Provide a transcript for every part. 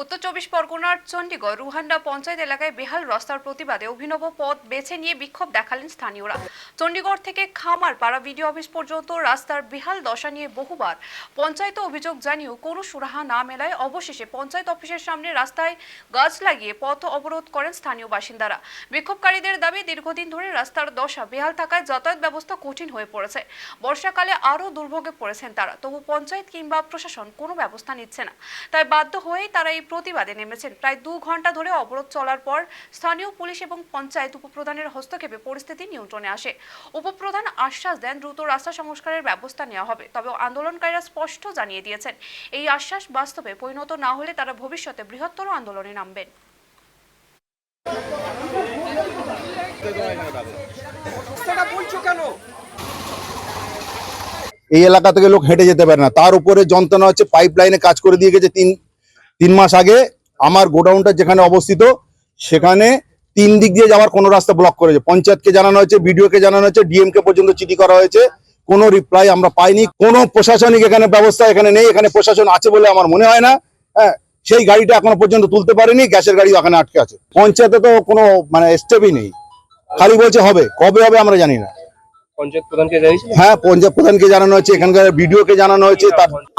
উত্তর চব্বিশ পরগনার চণ্ডীগড় রুহান্ডা পঞ্চায়েত এলাকায় বেহাল রাস্তার প্রতিবাদে অভিনব পথ বেছে নিয়ে বিক্ষোভ দেখালেন স্থানীয়রা। চণ্ডীগড় থেকে খামার পাড়া বিডিও অফিস পর্যন্ত রাস্তার বেহাল দশা নিয়ে বহুবার পঞ্চায়েতে অভিযোগ জানিয়েও কোনো সুরাহা না মেলায় অবশেষে পঞ্চায়েত অফিসের সামনে রাস্তায় গাছ লাগিয়ে পথ অবরোধ করেন স্থানীয় বাসিন্দারা। বিক্ষোভকারীদের দাবি, দীর্ঘদিন ধরে রাস্তার দশা বেহাল থাকায় যাতায়াত ব্যবস্থা কঠিন হয়ে পড়েছে। বর্ষাকালে আরও দুর্ভোগে পড়েছেন তারা, তবু পঞ্চায়েত কিংবা প্রশাসন কোনো ব্যবস্থা নিচ্ছে না। তাই বাধ্য হয়েই তারা এই প্রতিবাদে নেমেছেন। প্রায় দু ঘণ্টা ধরে অবরোধ চলার পর স্থানীয় পুলিশ এবং পঞ্চায়েত উপপ্রধানের হস্তক্ষেপে পরিস্থিতি নিয়ন্ত্রণে আসে। উপপ্রধান আশ্বাস দেন দ্রুত রাস্তা সংস্কারের ব্যবস্থা নেওয়া হবে তবে আন্দোলনকারীরা স্পষ্ট জানিয়ে দিয়েছেন এই আশ্বাস বাস্তবে পরিণত না হলে তারা ভবিষ্যতে বৃহত্তর আন্দোলনে নামবেন। এই এলাকা থেকে লোক হেঁটে যেতে পারে না। তার উপরে যন্ত্রণা হচ্ছে পাইপ লাইনে কাজ করে দিয়ে গেছে তিন তিন মাস আগে আমার গোডাউনটা যেখানে অবস্থিত, সেখানে তিন দিক দিয়ে যাওয়ার কোনো রাস্তা ব্লক করেছে। পঞ্চায়েতকে জানানো হয়েছে, বিডিওকে জানানো হয়েছে ডিএম কে পর্যন্ত চিঠি করা হয়েছে। কোনো রিপ্লাই আমরা পাইনি। কোনো প্রশাসনিক এখানে ব্যবস্থা এখানে নেই, এখানে প্রশাসন আছে বলে আমার মনে হয় না। হ্যাঁ সেই গাড়িটা এখনও পর্যন্ত তুলতে পারেনি, গ্যাসের গাড়ি ওখানে আটকে আছে। পঞ্চায়েতে তো কোনো মানে স্টেপই নেই। খালি বলছে হবে, কবে হবে আমরা জানি না। হ্যাঁ পঞ্চায়েত প্রধানকে জানানো হয়েছে এখানকার ভিডিও জানানো হয়েছে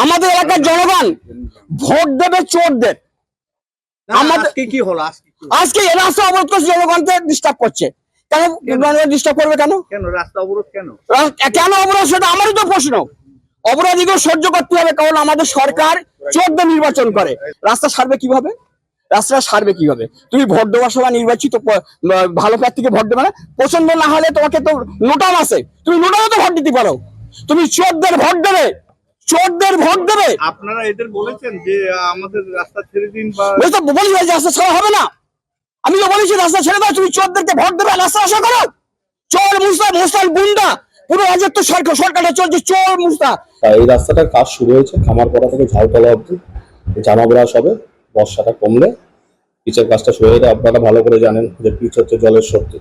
আমাদের এলাকার জনগণ ভোট দেবে চোরদের আমাদের আজকে কি হলো? আজকে কি হলো? আজকে এ রাস্তা অবরোধ করছে জনগণকে ডিস্টার্ব করছে। কেন ডিস্টার্ব করবে কেন? কেন? রাস্তা অবরোধ কেন? কেন অবরোধ? সেটা আমারই তো প্রশ্ন। অপরাধীকে সহ্য করতে হবে কারণ আমাদের সরকার চোদ্দ নির্বাচন করে। রাস্তা সারবে কীভাবে? রাস্তাটা সারবে কীভাবে? তুমি ভোট দেওয়ার সময় নির্বাচিত ভালো প্রার্থীকে ভোট দেবে না? পছন্দ না হলে তোমাকে তো নোটাম আছে। তুমি নোটামে তো ভোট দিতে পারো। তুমি চোরদের ভোট দেবে। চোরদের ভোট দেবে। আপনারা এদের বলেছেন যে আমাদের রাস্তা ছেড়ে দিন বা বলি রাস্তা ছাড়া হবে না। আমি তো বলেছি রাস্তা ছেড়ে দাও তুমি চোরদেরকে ভোট দেবে আর রাস্তা আশা করো। চোর মুস্তা মুস্তাল গুন্ডা। পুরো রাজ্যের তো সরকার সরকারটা চলছে চোর মুস্তা এই রাস্তাটার কাজ শুরু হয়েছে খামারপাড়া থেকে ঝাউতলা অব্দি জামা ব্রাশ হবে বর্ষাটা কমলে পিচের কাজটা শুরু হয়ে আপনারা ভালো করে জানেন যে পিচ হচ্ছে জলের শক্তি।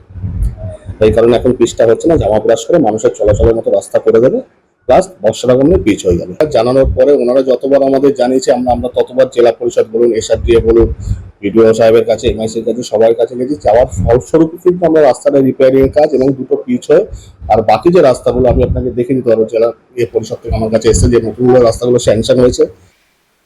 এই কারণে এখন পিচটা হচ্ছে না, জামা ব্রাশ করে মানুষের চলাচলের মতো রাস্তা করে দেবে, প্লাস বর্ষাটা কমলে পিচ হয়ে যাবে। জানানোর পরে ওনারা যতবার আমাদের জানিয়েছে, আমরা আমরা ততবার জেলা পরিষদ বলুন, এসআরডিএ বলুন, বিডিও সাহেবের কাছে, এমআইসির কাছে, সবার কাছে গেছি। যাওয়ার ফলস্বরূপ কিন্তু আমরা রাস্তাটা রিপেয়ারিং কাজ এবং দুটো পিচ হয়ে আর বাকি যে রাস্তাগুলো আমি আপনাকে দেখে নিতে পারব, জেলা ইয়ে পরিষদ থেকে আমার কাছে এসে যে নতুনগুলো রাস্তাগুলো স্যাংশন হয়েছে।